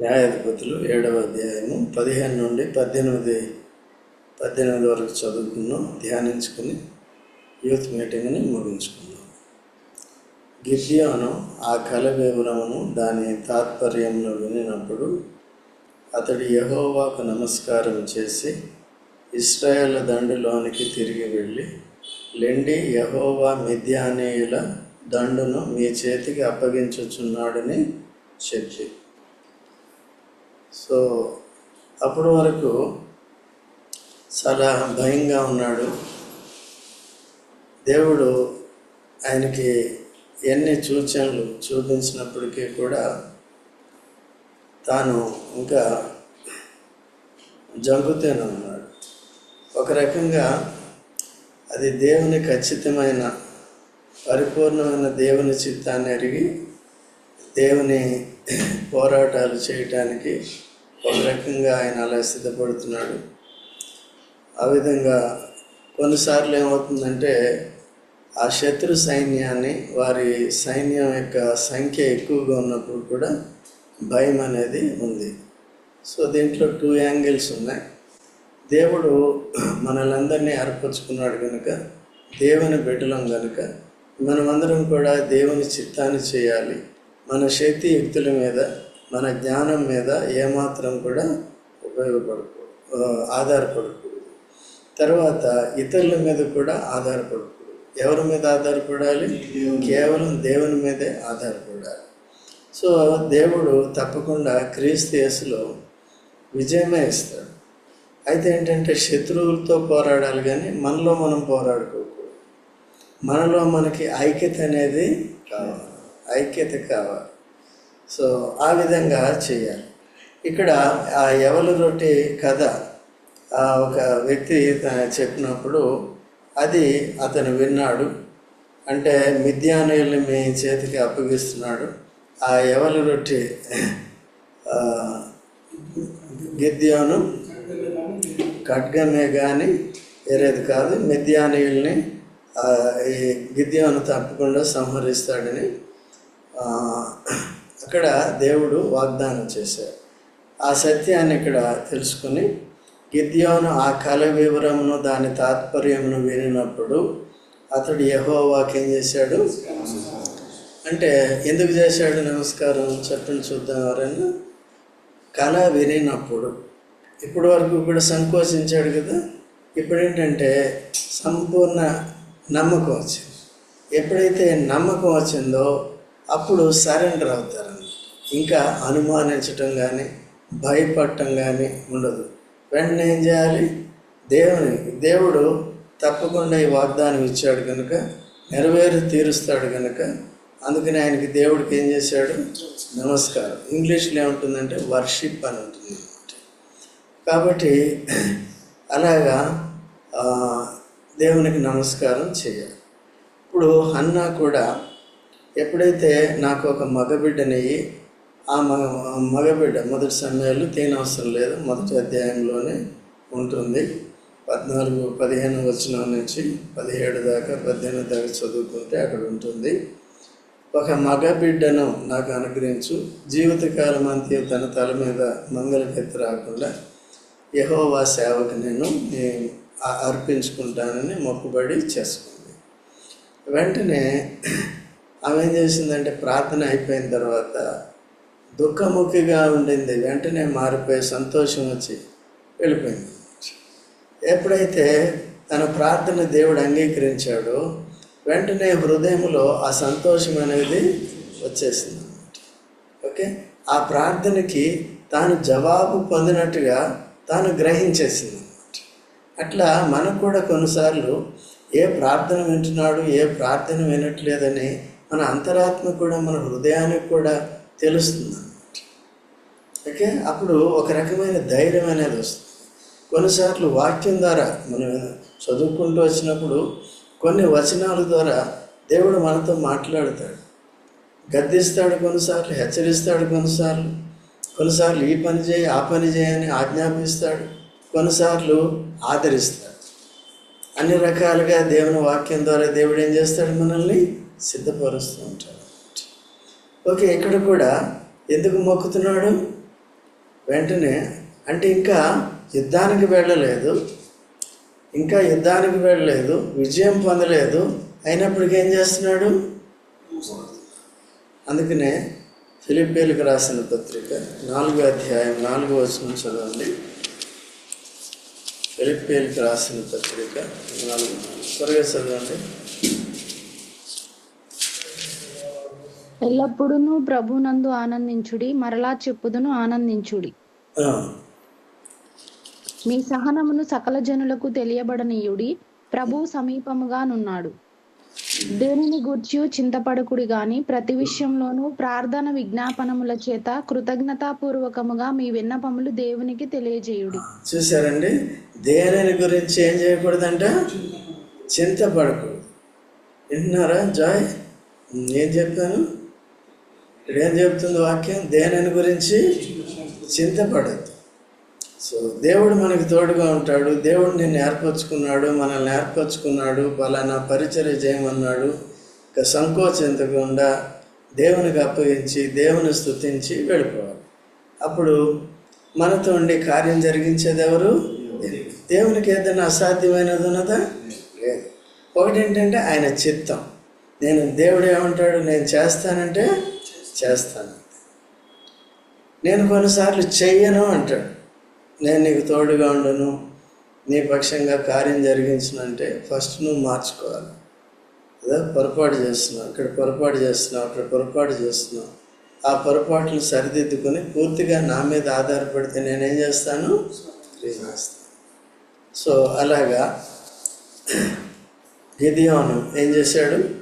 న్యాయాధిపతులు ఏడవ అధ్యాయము పదిహేను నుండి పద్దెనిమిది పద్దెనిమిది వరకు చదువుకున్నాం ధ్యానించుకుని యూత్ మీటింగ్ని ముగించుకున్నాం. గిద్యోను ఆ కల వివరమును దాని తాత్పర్యంలో వినినప్పుడు అతడు యహోవాకు నమస్కారం చేసి ఇస్రాయేల్ దండులోనికి తిరిగి వెళ్ళి లెండి యహోవా మిథ్యానీయుల దండును మీ చేతికి అప్పగించుచున్నాడని చెప్పి సో అప్పటి వరకు చాలా భయంగా ఉన్నాడు. దేవుడు ఆయనకి ఎన్ని సూచనలు చూపించినప్పటికీ కూడా తాను ఇంకా జంకుతూనే ఉన్నాడు. ఒక రకంగా అది దేవుని ఖచ్చితమైన పరిపూర్ణమైన దేవుని చిత్తాన్ని ఎరిగి దేవుని పోరాటాలు చేయటానికి ఒక రకంగా ఆయన అలా సిద్ధపడుతున్నాడు. ఆ విధంగా కొన్నిసార్లు ఏమవుతుందంటే ఆ శత్రు సైన్యాన్ని వారి సైన్యం యొక్క సంఖ్య ఎక్కువగా ఉన్నప్పుడు కూడా భయం అనేది ఉంది. సో దీంట్లో టూ యాంగిల్స్ ఉన్నాయి. దేవుడు మనలందరినీ ఏర్పరచుకున్నాడు కనుక దేవుని బిడ్డలం కనుక మనమందరం కూడా దేవుని చిత్తాన్ని చేయాలి. మన శక్తి యుక్తుల మీద మన జ్ఞానం మీద ఏమాత్రం కూడా ఉపయోగపడకూడదు ఆధారపడకూడదు. తర్వాత ఇతరుల మీద కూడా ఆధారపడకూడదు. ఎవరి మీద ఆధారపడాలి? కేవలం దేవుని మీదే ఆధారపడాలి. సో దేవుడు తప్పకుండా క్రీస్తు యేసులో విజయమే ఇస్తాడు. అయితే ఏంటంటే శత్రువులతో పోరాడాలి కానీ మనలో మనం పోరాడుకోకూడదు. మనలో మనకి ఐక్యత అనేది కావాలి. ఐక్యత కావాలి. సో ఆ విధంగా చేయాలి. ఇక్కడ ఆ ఎవలు రొట్టె కథ ఆ ఒక వ్యక్తి చెప్పినప్పుడు అది అతను విన్నాడు. అంటే మిథ్యానుయుల్ని మీ చేతికి అప్పగిస్తున్నాడు. ఆ ఎవలు రొట్టె గిద్యోను ఖడ్గమే కానీ వేరేది కాదు మిథ్యానీయుల్ని ఈ గిద్యోను తప్పకుండా సంహరిస్తాడని అక్కడ దేవుడు వాగ్దానం చేశాడు. ఆ సత్యాన్ని ఇక్కడ తెలుసుకుని గిద్యోను ఆ కళ వివరమును దాని తాత్పర్యమును వినినప్పుడు అతడు యెహోవాకి ఏం చేశాడు? అంటే ఎందుకు చేశాడు నమస్కారం? చెప్పండి చూద్దాం ఎవరైనా కళ వినినప్పుడు. ఇప్పటి వరకు కూడా సంకోచించాడు కదా. ఇప్పుడు ఏంటంటే సంపూర్ణ నమ్మకం వచ్చింది. ఎప్పుడైతే నమ్మకం వచ్చిందో అప్పుడు సరెండర్ అవుతారని ఇంకా అనుమానించటం కానీ భయపడటం కానీ ఉండదు. వెంటనే ఏం చేయాలి? దేవుని దేవుడు తప్పకుండా ఈ వాగ్దానం ఇచ్చాడు కనుక నెరవేరు తీరుస్తాడు కనుక అందుకని ఆయనకి దేవుడికి ఏం చేశాడు? నమస్కారం. ఇంగ్లీష్లో ఏముంటుందంటే వర్షిప్ అని ఉంటుంది. కాబట్టి అలాగా దేవునికి నమస్కారం చేయాలి. ఇప్పుడు అన్న కూడా ఎప్పుడైతే నాకు ఒక మగబిడ్డనయ్యి ఆ మగ మగబిడ్డ మొదటి సమయాలు తేనవసరం లేదు మొదటి అధ్యాయంలోనే ఉంటుంది. పద్నాలుగు పదిహేను వచనం నుంచి పదిహేడు దాకా పద్దెనిమిది దాకా చదువుకుంటే అక్కడ ఉంటుంది. ఒక మగ బిడ్డను నాకు అనుగ్రహించు. జీవితకాలం అంతే తన తల మీద మంగళకెత్తి రాకుండా యహోవా సేవకు నేను నేను అర్పించుకుంటానని మొక్కుబడి చేసుకుంది. వెంటనే ఆమె ఏం చేసిందంటే ప్రార్థన అయిపోయిన తర్వాత దుఃఖముఖిగా ఉండింది. వెంటనే మారిపోయి సంతోషం వచ్చి వెళ్ళిపోయింది. ఎప్పుడైతే తన ప్రార్థన దేవుడు అంగీకరించాడో వెంటనే హృదయంలో ఆ సంతోషం అనేది వచ్చేసింది. ఓకే? ఆ ప్రార్థనకి తాను జవాబు పొందినట్టుగా తాను గ్రహించేసింది. అట్లా మనకు కూడా కొన్నిసార్లు ఏ ప్రార్థన వింటున్నాడు ఏ ప్రార్థన వినట్లేదని మన అంతరాత్మ కూడా మన హృదయానికి కూడా తెలుస్తుంది ఓకే? అప్పుడు ఒక రకమైన ధైర్యం అనేది వస్తుంది. కొన్నిసార్లు వాక్యం ద్వారా మనం చదువుకుంటూ వచ్చినప్పుడు కొన్ని వచనాల ద్వారా దేవుడు మనతో మాట్లాడతాడు. గద్దిస్తాడు కొన్నిసార్లు హెచ్చరిస్తాడు కొన్నిసార్లు. కొన్నిసార్లు ఈ పని చేయి ఆ పని చేయని ఆజ్ఞాపిస్తాడు. కొన్నిసార్లు ఆదరిస్తాడు. అన్ని రకాలుగా దేవుని వాక్యం ద్వారా దేవుడు ఏం చేస్తాడు మనల్ని సిద్ధపరుస్తూ ఉంటాడు ఓకే ఇక్కడ కూడా ఎందుకు మొక్కుతున్నాడు? వెంటనే అంటే ఇంకా యుద్ధానికి వెళ్ళలేదు. ఇంకా యుద్ధానికి వెళ్ళలేదు విజయం పొందలేదు. అయినప్పటికీ ఏం చేస్తున్నాడు? అందుకనే ఫిలిపీలకు రాసిన పత్రిక నాలుగో అధ్యాయం నాలుగో వచనం చదవండి. ఫిలిపీలకు రాసిన పత్రిక నాలుగు త్వరగా చదవండి. ఎల్లప్పుడూ ప్రభునందు ఆనందించుడి మరలా చెప్పుదును ఆనందించుడి. మీ సహనమును సకల జనులకు తెలియబడనీయుడి ప్రభు సమీపముగా నున్నాడు. దేనిని గూర్చి చింతపడకుడి గాని ప్రతి విషయంలోనూ ప్రార్థన విజ్ఞాపనముల చేత కృతజ్ఞతాపూర్వకముగా మీ విన్నపములు దేవునికి తెలియజేయుడి. చూసారండి దేనిని గురించి ఏం చేయకూడదంట? చింతపడకూడదు వింటున్నారా? జాయ్. ఏం చెప్పాను. ఇక్కడ ఏం చెప్తుంది వాక్యం? దేనిని గురించి? చింతపడద్దు సో దేవుడు మనకి తోడుగా ఉంటాడు. దేవుడు నిన్ను ఏర్పరచుకున్నాడు మనల్ని ఏర్పరచుకున్నాడు పలానా పరిచర్య చేయమన్నాడు. ఇక సంకోచించకుండా దేవునికి అప్పగించి దేవుని స్తుతించి వెళ్ళిపోవాలి. అప్పుడు మనతో ఉండి కార్యం జరిగించేది ఎవరు? దేవునికి ఏదైనా అసాధ్యమైనది ఉన్నదా? లేదు. ఒకటి ఏంటంటే ఆయన చిత్తం. నేను దేవుడు ఏమంటాడు నేను చేస్తానంటే చేస్తాను. నేను కొన్నిసార్లు చెయ్యను అంటాడు. నేను నీకు తోడుగా ఉండను నీ పక్షంగా కార్యం జరిగించనంటే ఫస్ట్ నువ్వు మార్చుకోవాలి. అదే పొరపాటు చేస్తున్నావు ఇక్కడ పొరపాటు చేస్తున్నావు అక్కడ పొరపాటు చేస్తున్నావు. ఆ పొరపాట్లు సరిదిద్దుకొని పూర్తిగా నా మీద ఆధారపడితే నేనేం చేస్తాను? చేస్తాను సో అలాగా. గిదియోను ఏం చేశాడు?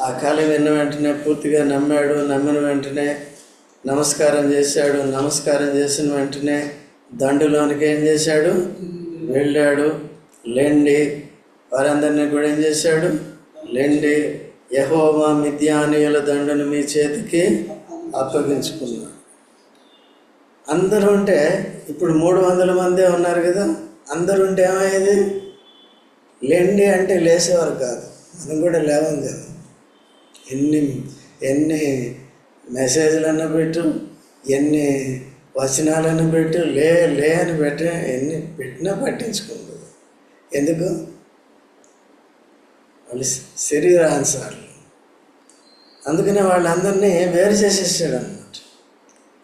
ఆ కళ విన్న వెంటనే పూర్తిగా నమ్మాడు నమ్మిన వెంటనే నమస్కారం చేశాడు నమస్కారం చేసిన వెంటనే దండులోనికి ఏం చేశాడు? వెళ్ళాడు. లెండి. వారందరినీ కూడా ఏం చేశాడు? లెండి. యహోవా మిథ్యానీయుల దండును మీ చేతికి అప్పగించుకున్నాడు. అందరూ ఉంటే ఇప్పుడు మూడు వందల మందే ఉన్నారు కదా అందరూ ఉంటే ఏమయ్యేది లెండి అంటే లేసేవారు కాదు. మనం కూడా లేవం కదా. ఎన్ని ఎన్ని మెసేజ్లను పెట్టు ఎన్ని వచనాలను పెట్టు లే లే అని పెట్ట ఎన్ని పెట్టినా పట్టించుకోదు. ఎందుకు? వాళ్ళు శరీరానుసారులు అందుకనే వాళ్ళందరినీ వేరు చేసేసాడు అనమాట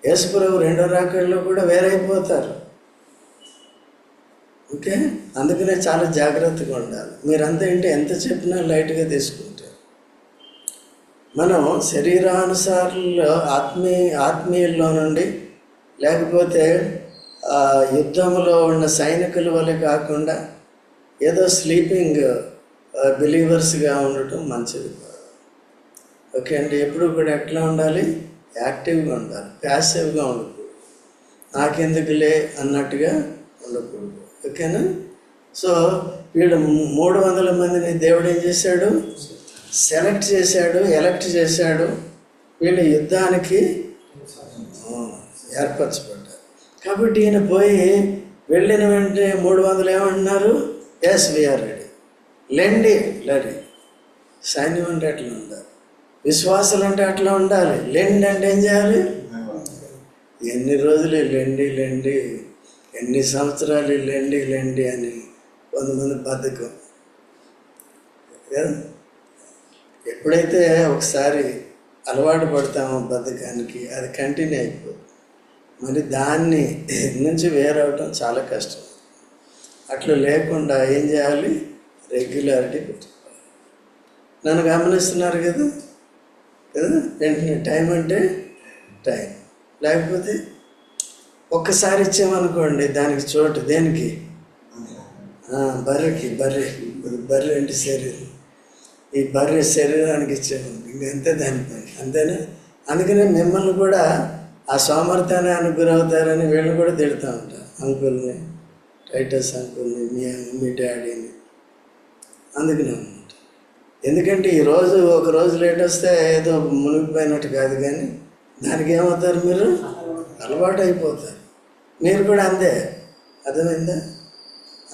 యేసుప్రభు రెండో రాకల్లో కూడా వేరైపోతారు. ఓకే? అందుకనే చాలా జాగ్రత్తగా ఉండాలి. మీరంతా ఏంటి ఎంత చెప్పినా లైట్గా తీసుకుంటారు. మనం శరీరానుసారుల్లో ఆత్మీయ ఆత్మీయుల్లో నుండి లేకపోతే ఆ, యుద్ధంలో ఉన్న సైనికుల వల్ల కాకుండా ఏదో స్లీపింగ్ బిలీవర్స్గా ఉండటం మంచిది. ఓకే అండి ఎప్పుడు కూడా ఎట్లా ఉండాలి? యాక్టివ్గా ఉండాలి. ప్యాసివ్గా ఉండకూడదు. నాకెందుకులే అన్నట్టుగా ఉండకూడదు. ఓకేనా? సో వీడు మూడు వందల మందిని దేవుడు ఏం చేశాడు? సెలెక్ట్ చేశాడు ఎలక్ట్ చేశాడు వీళ్ళు యుద్ధానికి ఏర్పరచబడ్డారు. కాబట్టి ఈయన పోయి వెళ్ళిన వెంటనే మూడు వందలు ఏమంటున్నారు? Yes we are ready. లెండి రెడీ. సైన్యం అంటే అట్లా ఉండాలి. విశ్వాసాలు అంటే అట్లా ఉండాలి. లెండి అంటే ఏం చేయాలి? ఎన్ని రోజులు లెండి లెండి ఎన్ని సంవత్సరాలు లెండి లెండి అని కొంతమంది బద్ధకం కదా ఎప్పుడైతే ఒకసారి అలవాటు పడతామో బద్ధకానికి అది కంటిన్యూ అయిపోతుంది మరి దాన్ని నుంచి వేరవటం చాలా కష్టం. అట్లా లేకుండా ఏం చేయాలి? రెగ్యులారిటీ పెట్టుకోవాలి. నన్ను గమనిస్తున్నారు కదా? కదా? వెంటనే టైం అంటే టైం లేకపోతే ఒక్కసారి ఇచ్చామనుకోండి దానికి చోటు దేనికి? బర్రెకి బర్రె బర్రె అంటే శరీరం. ఈ భార్య శరీరానికి ఇచ్చాము ఇంకంతే దానిపై అంతేనా? అందుకనే మిమ్మల్ని కూడా ఆ సామర్థ్యాన్ని గురవుతారని వీళ్ళు కూడా తిడుతూ ఉంటారు అంకుల్ని టైటస్ అంకుల్ని మీ మీ డాడీని. అందుకనే అనమాట ఎందుకంటే ఈ రోజు ఒక రోజు లేట్ వస్తే ఏదో మునిగిపోయినట్టు కాదు కానీ దానికి ఏమవుతారు మీరు? అలవాటు అయిపోతారు. మీరు కూడా అంతే. అర్థమైందా?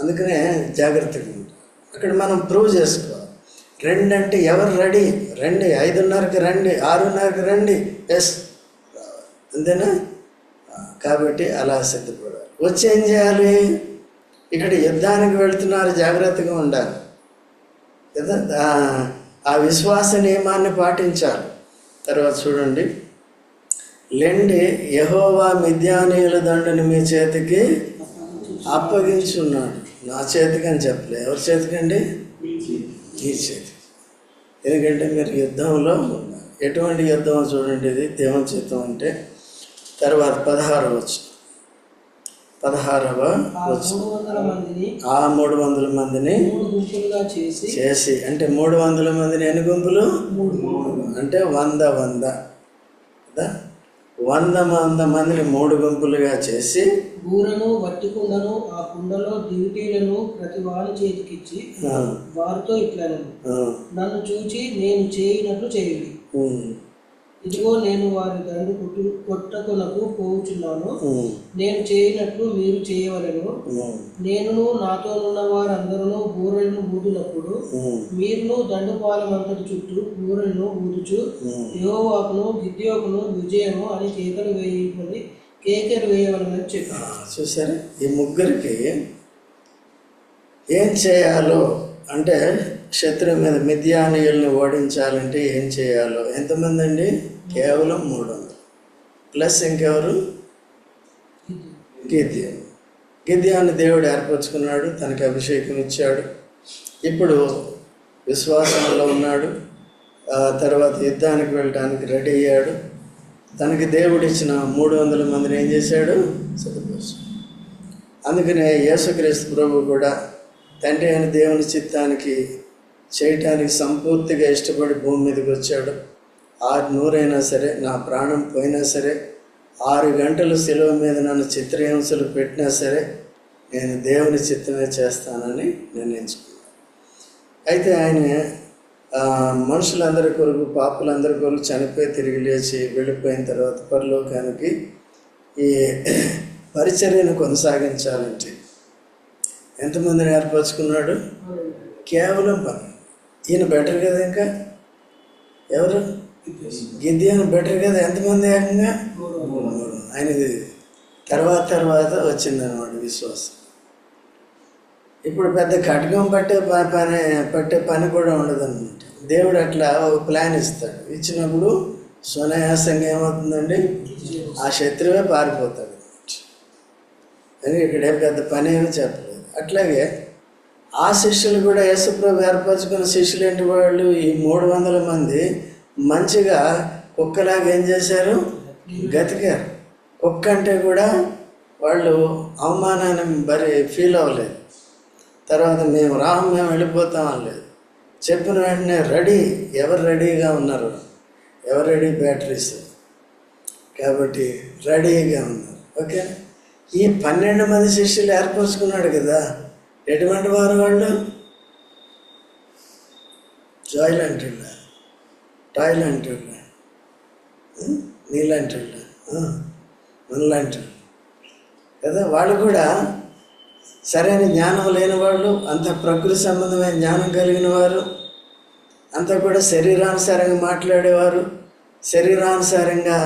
అందుకనే జాగ్రత్తగా ఉంటారు అక్కడ మనం ప్రూవ్ చేసుకోవాలి. రెండు అంటే ఎవరు రెడీ? రండి ఐదున్నరకి రండి ఆరున్నరకి రండి. ఎస్. అంతేనా? కాబట్టి అలా సిద్ధపడాలి. వచ్చి ఏం చేయాలి? ఇక్కడ యుద్ధానికి వెళ్తున్నారు జాగ్రత్తగా ఉండాలి. కదా? ఆ- విశ్వాస నియమాన్ని పాటించాలి. తర్వాత చూడండి. లెండి యహోవా మిద్యానీయుల దండని మీ చేతికి అప్పగించున్నాడు. నా చేతికి అని చెప్పలే. ఎవరి చేతికండి? మీ చేతి ఎందుకంటే మీరు యుద్ధంలో ఎటువంటి యుద్ధం చూడండి ఇది దేవుని చిత్తం అంటే తర్వాత పదహారవ వచ్చిన పదహారవ ఆ మూడు వందల మందిని ఆ మూడు వందల మందిని చేసి చేసి అంటే మూడు వందల మందిని ఎన్ని గుంపులు? అంటే వంద వంద. కదా? వంద వంద మందిని మూడు గుంపులుగా చేసి బూరను వట్టి కుండను ఆ కుండలో దివిటీలను ప్రతి వాని చేతికిచ్చి వారితో ఇట్లనను. ఆ, నన్ను చూచి నేను చేయినట్లు చేయుడి. ఇదిగో నేను వారి దండు కొట్టు కొట్టకునకు పోవుచున్నాను. నేను చేయనట్లు మీరు చేయవలెను. నేనును నాతోనున్న వారందరూ బూరెలను ఊదినప్పుడు మీరును దండుపాలమంతటి చుట్టూ బూరెలను ఊదుచు. ఉమ్. యెహోవాకును గిద్యోకును విజయము అని కేకలు వేయమని కేకలు వేయవలనని చెప్పాను చూసారా ఈ ముగ్గురికి ఏం చేయాలో అంటే శత్రువు మీద మిథ్యానీయుల్ని ఓడించాలంటే ఏం చేయాలో? ఎంతమంది అండి? కేవలం మూడు వందలు ప్లస్ ఇంకెవరు? గిద్యం గిద్యాన్ని దేవుడు ఏర్పరచుకున్నాడు తనకి అభిషేకం ఇచ్చాడు. ఇప్పుడు విశ్వాసంలో ఉన్నాడు. తర్వాత యుద్ధానికి వెళ్ళటానికి రెడీ అయ్యాడు. తనకి దేవుడు ఇచ్చిన మూడు వందల మందిని ఏం చేశాడు? సిద్ధపరుచు అందుకనే యేసుక్రీస్తు ప్రభు కూడా తండ్రి అయిన దేవుని చిత్తానికి చేయటానికి సంపూర్తిగా ఇష్టపడి భూమి మీదకి వచ్చాడు. ఆరు నూరైనా సరే నా ప్రాణం పోయినా సరే ఆరు గంటలు సెలవు మీద నన్ను చిత్రహింసలు పెట్టినా సరే నేను దేవుని చిత్తమే చేస్తానని నిర్ణయించుకున్నాను. అయితే ఆయన మనుషులందరి కొరకు పాపులందరి కొరకు చనిపోయి తిరిగి లేచి వెళ్ళిపోయిన తర్వాత పరలోకానికి ఈ పరిచర్యను కొనసాగించాలంటే ఎంతమందిని ఏర్పరచుకున్నాడు? కేవలం పని ఈయన బెటర్ కదా ఇంకా? ఎవరు? గిద్యాను బెటర్ కదా? ఎంతమంది ఏకంగా. ఆయనది తర్వాత తర్వాత వచ్చిందన్నమాట విశ్వాసం. ఇప్పుడు పెద్ద ఖడ్గం పట్టే ప- పని పట్టే పని కూడా ఉండదన్నమాట. దేవుడు అట్లా ఒక ప్లాన్ ఇస్తాడు. ఇచ్చినప్పుడు సునాయాసంగా ఏమవుతుందండి? ఆ శత్రువే పారిపోతాడు. అని ఇక్కడ పెద్ద పని ఏమి చెప్పలేదు. అట్లాగే ఆ శిష్యులు కూడా యేసుప్రభు ఏర్పరచుకున్న శిష్యులు ఏంటి వాళ్ళు? ఈ మూడు వందల మంది మంచిగా కుక్కలాగా ఏం చేశారు? గతికారు. కుక్క అంటే కూడా వాళ్ళు అవమానాన్ని మరి ఫీల్ అవ్వలేదు. తర్వాత మేము రాము మేము వెళ్ళిపోతాం అనలేదు చెప్పిన వెంటనే రెడీ ఎవరు రెడీగా ఉన్నారు? ఎవరు రెడీ బ్యాటరీస్? కాబట్టి రెడీగా ఉన్నారు. ఓకే? ఈ పన్నెండు మంది శిష్యులు ఏర్పరచుకున్నాడు కదా ఎటువంటి వారు వాళ్ళు? జాయిల్ అంటున్నా టాయిల్ అంటున్నా నీళ్ళంటున్నా మనలాంటి కదా వాళ్ళు కూడా సరైన జ్ఞానం లేని వాళ్ళు అంత ప్రకృతి సంబంధమైన జ్ఞానం కలిగిన వారు అంతా కూడా శరీరానుసారంగా మాట్లాడేవారు శరీరానుసారంగా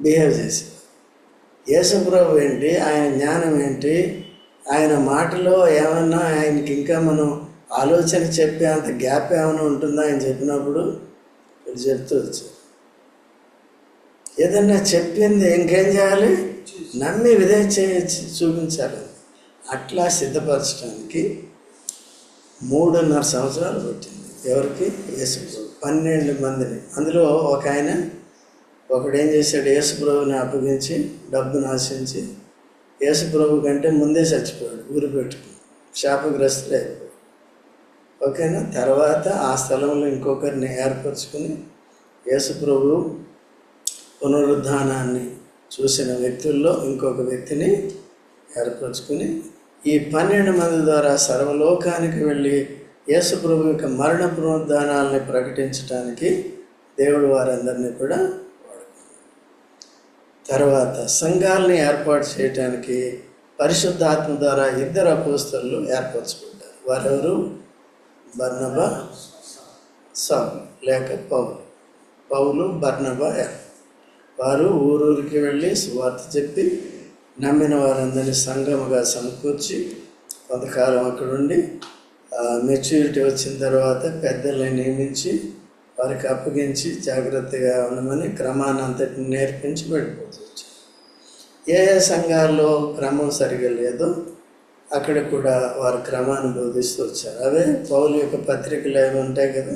బిహేవ్ చేసేవారు. యేసుప్రభు ఏంటి? ఆయన జ్ఞానం ఏంటి? ఆయన మాటలో ఏమన్నా ఆయనకి ఇంకా మనం ఆలోచన చెప్పే అంత గ్యాప్ ఏమైనా ఉంటుందా ఆయన చెప్పినప్పుడు ఇప్పుడు చెప్తూ వచ్చారు ఏదన్నా చెప్పింది ఇంకేం చేయాలి? నమ్మి విధే చే చూపించాలి. అట్లా సిద్ధపరచడానికి మూడున్నర సంవత్సరాలు పట్టింది. ఎవరికి? యేసుప్రభు పన్నెండు మందిని. అందులో ఒక ఆయన ఒకడు ఏం చేశాడు? యేసుప్రభుని అప్పగించి డబ్బును ఆశించి యేసుప్రభు కంటే ముందే చచ్చిపోయాడు. ఊరు పెట్టుకుని. శాపగ్రస్తులు అయిపోయాడు. ఓకేనా? తర్వాత ఆ స్థలంలో ఇంకొకరిని ఏర్పరచుకుని యేసుప్రభు పునరుద్ధానాన్ని చూసిన వ్యక్తుల్లో ఇంకొక వ్యక్తిని ఏర్పరచుకుని ఈ పన్నెండు మంది ద్వారా సర్వలోకానికి వెళ్ళి యేసుప్రభు యొక్క మరణ పునరుద్ధానాలని ప్రకటించడానికి దేవుడు వారందరినీ కూడా తర్వాత సంఘాలని ఏర్పాటు చేయటానికి పరిశుద్ధాత్మ ద్వారా ఇద్దరు అపోస్తలు ఏర్పరచుకుంటారు. వారెవరు? బర్ణబ సౌలు లేక పౌలు. పౌలు బర్ణబ వారు ఊరూరికి వెళ్ళి సువార్త చెప్పి నమ్మిన వారందరినీ సంఘముగా సమకూర్చి కొంతకాలం అక్కడుండి మెచ్యూరిటీ వచ్చిన తర్వాత పెద్దల్ని నియమించి వారికి అప్పగించి జాగ్రత్తగా ఉండమని క్రమాన్ని అంతటిని నేర్పించి వెళ్ళిపోతూ ఏ ఏ సంఘాల్లో క్రమం సరిగా లేదో అక్కడ కూడా వారు క్రమాన్ని బోధిస్తూ వచ్చారు. అవే పౌలు యొక్క పత్రికలు అవి ఉంటాయి కదా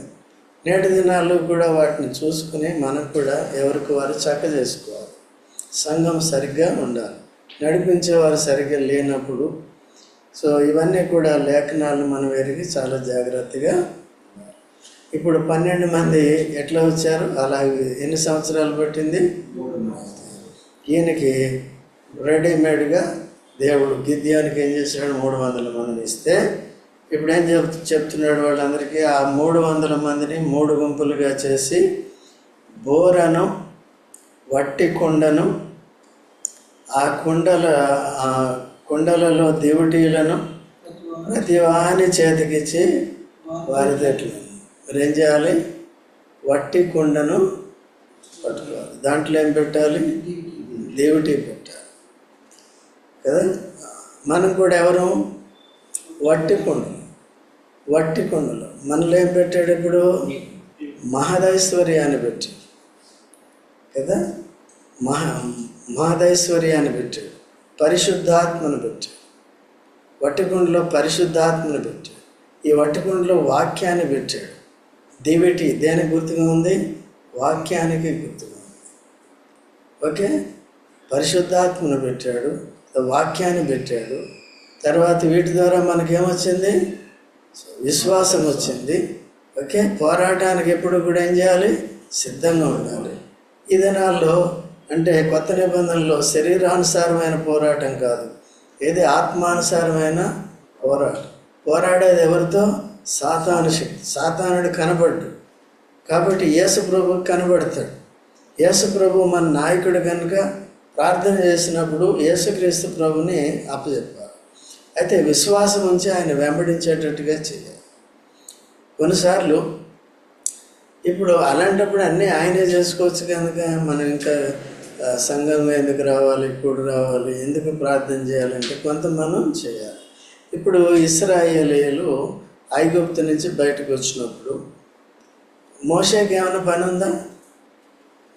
నేటి దినాల్లో కూడా వాటిని చూసుకుని మనం కూడా ఎవరికి వారు చక్క చేసుకోవాలి సంఘం సరిగ్గా ఉండాలి. నడిపించేవారు సరిగ్గా లేనప్పుడు. సో ఇవన్నీ కూడా లేఖనాలు మనం ఎరిగి చాలా జాగ్రత్తగా ఇప్పుడు పన్నెండు మంది ఎట్లా వచ్చారు? అలాగే ఎన్ని సంవత్సరాలు పట్టింది? ఈయనకి రెడీమేడ్గా దేవుడు గిద్యానికి ఏం చేశాడు? మూడు వందల మందిని ఇస్తే ఇప్పుడు ఏం చెప్ చెప్తున్నాడు వాళ్ళందరికీ? ఆ మూడు వందల మందిని మూడు గుంపులుగా చేసి బోరను వట్టి కొండను ఆ కుండల ఆ కుండలలో దేవుటీలను ప్రతి వాని చేతికిచ్చి వారి తెట్లు మరి ఏం చేయాలి? వట్టి కుండను పట్టుకోవాలి. దాంట్లో ఏం పెట్టాలి? దేవుటి పెట్టాలి. కదా? మనం కూడా ఎవరు? వట్టి కుండలు. వట్టి కుండలు. మనలో ఏం పెట్టాడు ఇప్పుడు? మహదైశ్వర్యాన్ని పెట్టాడు. కదా? మహా మహదైశ్వర్యాన్ని పెట్టాడు పరిశుద్ధాత్మను పెట్టాడు వట్టికుండలో పరిశుద్ధాత్మను పెట్టాడు ఈ వట్టికుండలో వాక్యాన్ని పెట్టాడు దివిటి దేనికి గుర్తుగా ఉంది? వాక్యానికి గుర్తుగా ఉంది. ఓకే? పరిశుద్ధాత్మను పెట్టాడు వాక్యాన్ని పెట్టాడు తర్వాత వీటి ద్వారా మనకేమొచ్చింది? విశ్వాసం వచ్చింది ఓకే? పోరాటానికి ఎప్పుడు కూడా ఏం చేయాలి? సిద్ధంగా ఉండాలి. ఈ దినాల్లో అంటే కొత్త నిబంధనలో శరీరానుసారమైన పోరాటం కాదు. ఏది ఆత్మానుసారమైన పోరాటం పోరాడేది ఎవరితో? సాతాను శక్తి సాతానుడు కనబడ్డు. కాబట్టి యేసు ప్రభు కనబడతాడు. యేసు ప్రభు మన నాయకుడు కనుక ప్రార్థన చేసినప్పుడు యేసుక్రీస్తు ప్రభుని అప్పచెప్పాలి. అయితే విశ్వాసం ఉంచి ఆయన వెంబడించేటట్టుగా చేయాలి. కొన్నిసార్లు ఇప్పుడు అలాంటప్పుడు అన్నీ ఆయనే చేసుకోవచ్చు కనుక మనం ఇంకా సంఘం ఎందుకు రావాలి ఇప్పుడు రావాలి ఎందుకు ప్రార్థన చేయాలంటే కొంత మనం చేయాలి. ఇప్పుడు ఇస్రాయేలీలు ఐగుప్తు నుంచి బయటకు వచ్చినప్పుడు మోషేకి ఏమైనా పని ఉందా?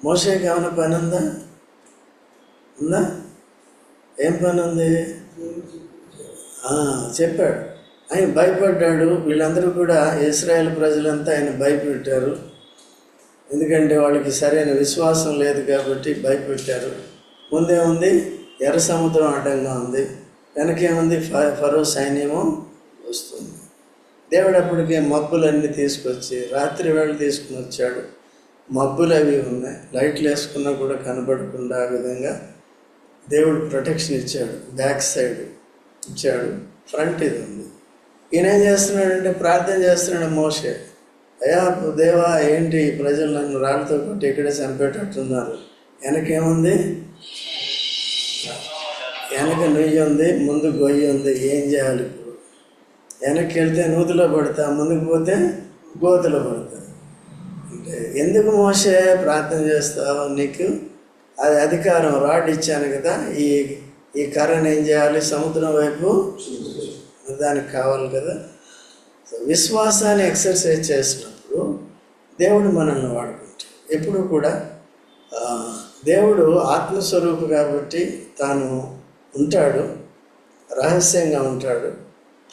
మోషేకి ఏమైనా పని ఉందా? ఉందా? ఏం పని ఉంది? చెప్పాడు. ఆయన భయపడ్డాడు. వీళ్ళందరూ కూడా ఇస్రాయేల్ ప్రజలంతా ఆయన భయపెట్టారు. ఎందుకంటే వాళ్ళకి సరైన విశ్వాసం లేదు కాబట్టి భయపెట్టారు. ముందేముంది ఎర్ర సముద్రం అడ్డంగా ఉంది. వెనకేముంది ఫ- ఫరో సైన్యము వస్తుంది. దేవుడు అప్పటికే మబ్బులన్నీ తీసుకొచ్చి రాత్రి వేళ తీసుకుని వచ్చాడు. మబ్బులు అవి ఉన్నాయి. లైట్లు వేసుకున్నా కూడా కనబడకుండా ఆ విధంగా దేవుడు ప్రొటెక్షన్ ఇచ్చాడు. బ్యాక్ సైడ్ ఇచ్చాడు. ఫ్రంట్ ఇది ఉంది. ఈయన ఏం చేస్తున్నాడంటే ప్రార్థన చేస్తున్నాడు మోసే అయ్యా దేవా ఏంటి ప్రజలు నన్ను రాళ్ళతో కొట్టి ఇక్కడే చంపేటట్టున్నారు? వెనకేముంది? వెనక నుయ్యి ఉంది ముందు గొయ్యి ఉంది ఏం చేయాలి ఇప్పుడు? వెనక్కి వెళ్తే నూతిలో పడతా ముందుకు పోతే గోతులో పడతా. అంటే ఎందుకు మోసే ప్రార్థన చేస్తావు నీకు? అది అధికారం రాడ్ ఇచ్చాను కదా ఈ ఈ కర్రను ఏం చేయాలి? సముద్రం వైపు? దానికి కావాలి కదా. విశ్వాసాన్ని ఎక్సర్సైజ్ చేసినప్పుడు దేవుడు మనల్ని వాడుకుంటాడు. ఎప్పుడు కూడా దేవుడు ఆత్మస్వరూపు కాబట్టి తాను ఉంటాడు రహస్యంగా ఉంటాడు.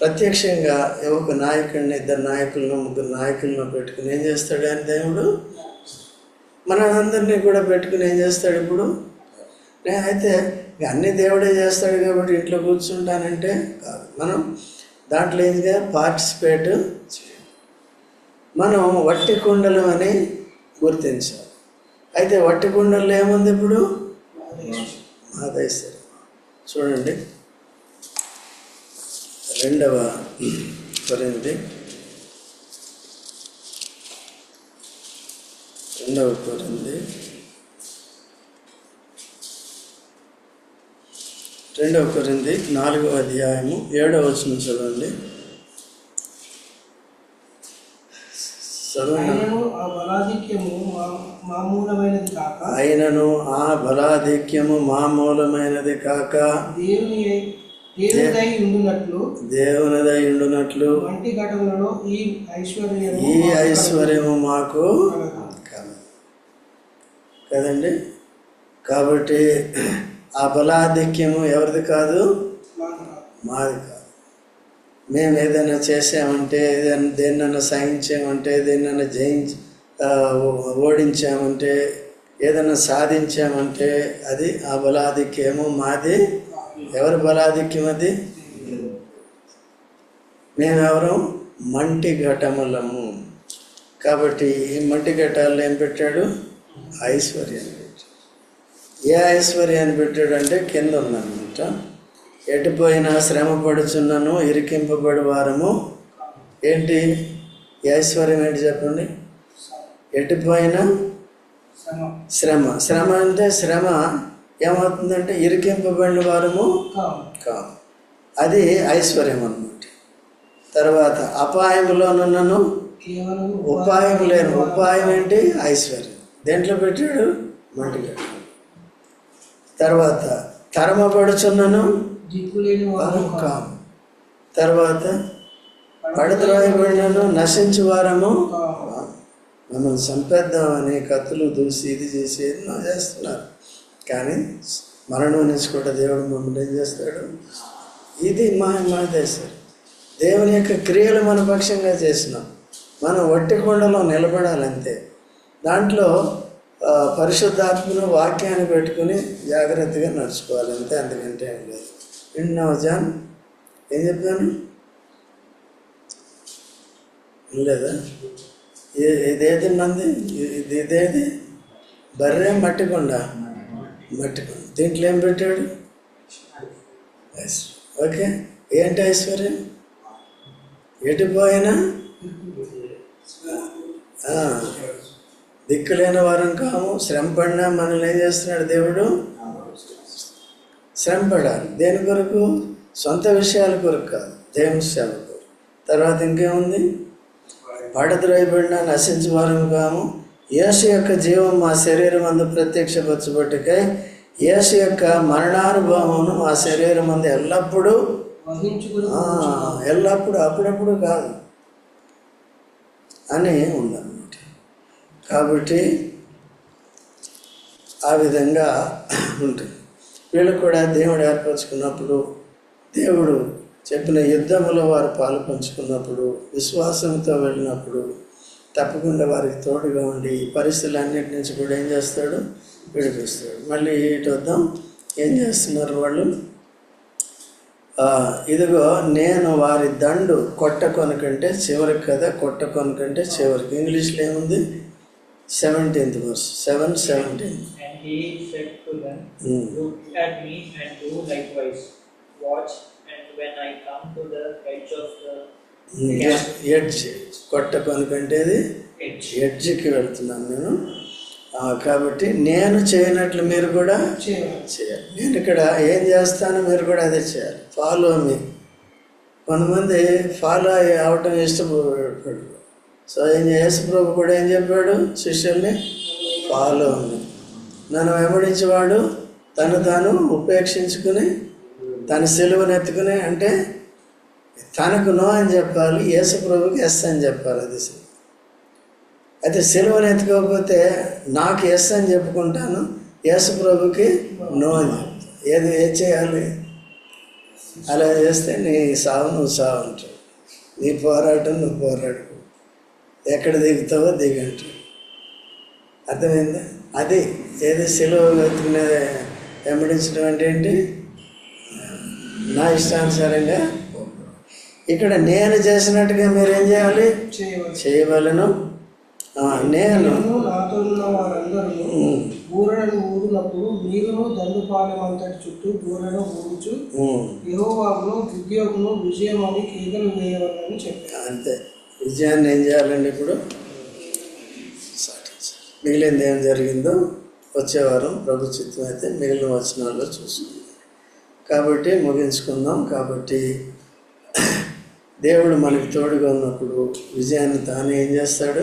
ప్రత్యక్షంగా ఒక నాయకుడిని ఇద్దరు నాయకులను ముగ్గురు నాయకులను పెట్టుకుని ఏం చేస్తాడు అని దేవుడు? మనందరినీ కూడా పెట్టుకుని ఏం చేస్తాడు ఇప్పుడు? అయితే ఇక అన్ని దేవుడే చేస్తాడు కాబట్టి ఇంట్లో కూర్చుంటానంటే కాదు. మనం దాంట్లో ఏందిగా పార్టిసిపేట్ మనం వట్టి కుండలు అని గుర్తించాలి. అయితే వట్టి కుండల్లో ఏముంది ఇప్పుడు? మాదేశ్వరం చూడండి. రెండవ కొరింది. రెండవ కొరింది. రెండవ కొరింది నాలుగవ అధ్యాయము ఏడవ వచనం చదవండి. అయినను ఆ బలాధిక్యము మామూలమైనది కాక దేవుని దేవునిదై ఉండునట్లు వంటి ఘటనలో ఈ ఐశ్వర్యము ఈ ఐశ్వర్యము మాకు కదండి? కాబట్టి ఆ బలాధిక్యము ఎవరిది కాదు? మాది కాదు. మేము ఏదైనా చేసామంటే ఏదైనా దేన్నైనా సహించామంటే దేన్నైనా జయించి ఓడించామంటే ఏదైనా సాధించామంటే అది ఆ బలాధిక్యము మాది. ఎవరి బలాధిక్యం అది? మేమెవరం? మంటి ఘటములము. కాబట్టి ఈ మంటి ఘటాల్లో ఏం పెట్టాడు? ఐశ్వర్యం ఏ ఐశ్వర్యాన్ని పెట్టాడు అంటే కింద ఉందన్నమాట ఎటుపోయినా శ్రమ పడుచున్నను ఇరికింపబడి వారము ఏంటి? ఐశ్వర్యం ఏంటి చెప్పండి? ఎటుపోయినా శ్రమ. శ్రమ అంటే శ్రమ. ఏమవుతుందంటే ఇరికింపబడిన వారము కాదు. కాదు అది ఐశ్వర్యం అన్నమాట. తర్వాత అపాయములోనున్నను కేవలం ఉపాయం లేని. ఉపాయం ఏంటి? ఐశ్వర్యం. దేంట్లో పెట్టాడు? మంటిగా తర్వాత వారం కాము. తర్వాత పడద్రోయబడినను నశించు వారము. మమ్మల్ని చంపేద్దామని కత్తులు దూసి ఇది చేసి ఎన్నో చేస్తున్నారు. కానీ మరణం నుంచి కూడా దేవుడు మమ్మల్ని ఏం చేస్తాడు? ఇది మా మా దేశం. దేవుని యొక్క క్రియలు మన పక్షంగా చేసినాం మనం ఒట్టి కొండలో నిలబడాలంతే. దాంట్లో పరిశుద్ధాత్మను వాక్యాన్ని పెట్టుకుని జాగ్రత్తగా నడుచుకోవాలి. అంతే అంతకంటే ఏం లేదు. విన్నావు జాన్ ఏం చెప్పాను లేదా? ఇదేది మంది ఇది ఇదేది? బర్రె మట్టికొండ? మట్టికొండ. దీంట్లో ఏం పెట్టాడు? ఓకే ఏంటి ఐశ్వర్యం? ఎటు పోయినా? దిక్కులేని వారం కాము శ్రమ పడినా మనల్ని ఏం చేస్తున్నాడు దేవుడు? శ్రమ పడాలి దేని కొరకు? సొంత విషయాల కొరకు కాదు దేవుని సేవ కొరకు. తర్వాత ఇంకేముంది? పడద్రోయబడిన నశించు వారం కాము. యేసు యొక్క జీవం మా శరీరం అందు ప్రత్యక్షపరచబట్టుకై యేసు యొక్క మరణానుభవమును మా శరీరం అందు ఎల్లప్పుడూ ఎల్లప్పుడూ అప్పుడప్పుడు కాదు. అని ఉందన్నమాట కాబట్టి ఆ విధంగా ఉంటుంది. వీళ్ళు కూడా దేవుడు ఏర్పరచుకున్నప్పుడు దేవుడు చెప్పిన యుద్ధంలో వారు పాలు పంచుకున్నప్పుడు విశ్వాసంతో వెళ్ళినప్పుడు తప్పకుండా వారికి తోడుగా ఉండి ఈ పరిస్థితులన్నిటి నుంచి కూడా ఏం చేస్తాడు? విడిపిస్తాడు. మళ్ళీ ఇటు వద్దాం. ఏం చేస్తున్నారు వాళ్ళు? ఇదిగో నేను వారి దండు కొట్టకొనకంటే చివరికి కదా కొట్టకొనకంటే చివరికి. ఇంగ్లీష్లో ఏముంది? Seventeenth verse seven seventeen And he said to them, Hmm. Look at me and do likewise. Watch, and when I come to the edge of the edge కొట్ట కొనకంటేది edge, ఎడ్జ్కి వెళ్తున్నాను నేను. ఆ, కాబట్టి నేను చేయనట్లు మీరు కూడా చేయాలి. నేను ఇక్కడ ఏం చేస్తానో మీరు కూడా అదే చేయాలి. ఫాలో మీ కొంతమంది ఫాలో అవటం ఇష్టపడు సో ఏం యేసు ప్రభు కూడా ఏం చెప్పాడు? శిష్యుల్ని ఫాలో అని నన్ను వెంబడించేవాడు తను తాను ఉపేక్షించుకుని తన సెలువుని ఎత్తుకుని అంటే తనకు నో అని చెప్పాలి యేసు ప్రభుకి ఎస్ అని చెప్పాలి అది. అయితే సెలవుని ఎత్తుకోకపోతే నాకు ఎస్ అని చెప్పుకుంటాను యేసు ప్రభుకి నో అని ఏది ఏం చేయాలి? అలా చేస్తే నీ సావు నువ్వు సావు అంటావు నీ పోరాటం నువ్వు పోరాడు. ఎక్కడ దిగుతావో దిగంటావు అర్థమైందా? అది ఏది సెలవు ఎత్తుకునే వెంబడించడం అంటే ఏంటి? నా ఇష్టానుసారంగా ఇక్కడ నేను చేసినట్టుగా మీరు ఏం చేయాలి? చేయవాలి చేయవలను. నేను నాతో ఉన్న వారందరూ బూరలను ఊరినప్పుడు మీరును దండుపాలెం అంతటి చుట్టూ బూరను ఊరుచు. యెహోవాకును గిద్యోకును విజయం అని కేకలు వేయవాలని చెప్పారు అంతే. విజయాన్ని ఏం చేయాలండి ఇప్పుడు? మిగిలింది ఏం జరిగిందో వచ్చేవారం ప్రభు చిత్తం అయితే మిగిలిన వచనాల్లో చూసుకుందాం. కాబట్టి ముగించుకుందాం. కాబట్టి దేవుడు మనకి తోడుగా ఉన్నప్పుడు విజయాన్ని తాను ఏం చేస్తాడు?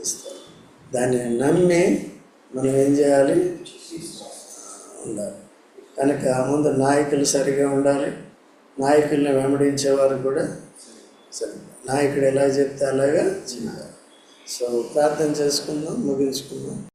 ఇస్తాడు. దాన్ని నమ్మి మనం ఏం చేయాలి? ఉండాలి. కనుక ముందు నాయకులు సరిగా ఉండాలి. నాయకుల్ని వెంబడించేవారు కూడా సరిగ్గా నాయకుడు ఎలా చెప్తే అలాగా చేయాలి. సో ప్రార్థన చేసుకుందాం ముగించుకుందాం.